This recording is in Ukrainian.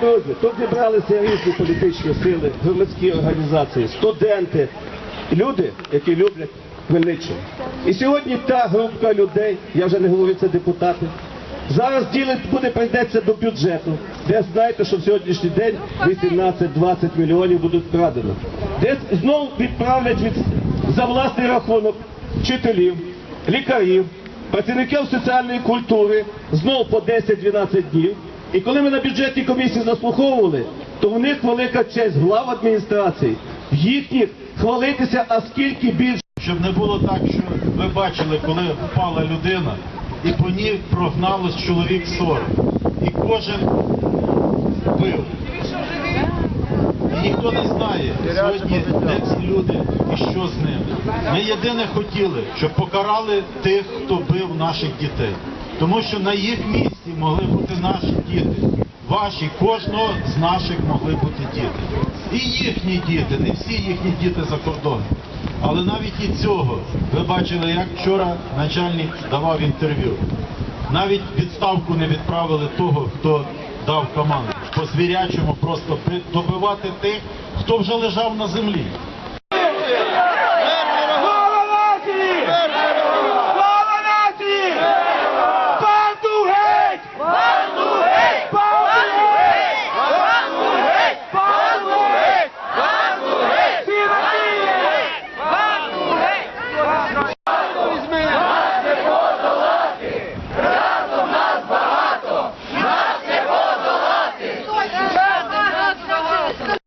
Друзі, тут зібралися різні політичні сили, громадські організації, студенти, люди, які люблять Хмельниччину. І сьогодні та група людей, я вже не говорю, це депутати, зараз ділить буде прийдеться до бюджету, де знаєте, що в сьогоднішній день 18-20 мільйонів будуть вкрадено. Де знову відправлять від, за власний рахунок вчителів, лікарів, працівників соціальної культури знову по 10-12 днів. І коли ми на бюджетній комісії заслуховували, то в них велика честь глав адміністрації, в їхніх хвалитися, а скільки більше. Щоб не було так, що ви бачили, коли впала людина, і по ній прогналось чоловік 40. І кожен пив. І ніхто не знає сьогодні, де ці люди і що з ними. Ми єдине хотіли, щоб покарали тих, хто бив наших дітей. Тому що на їх місці могли бути наші діти. Ваші, кожного з наших могли бути діти. І їхні діти, не всі їхні діти за кордоном. Але навіть і цього ви бачили, як вчора начальник давав інтерв'ю. Навіть відставку не відправили того, хто дав команду. По звірячому просто добивати тих, хто вже лежав на землі.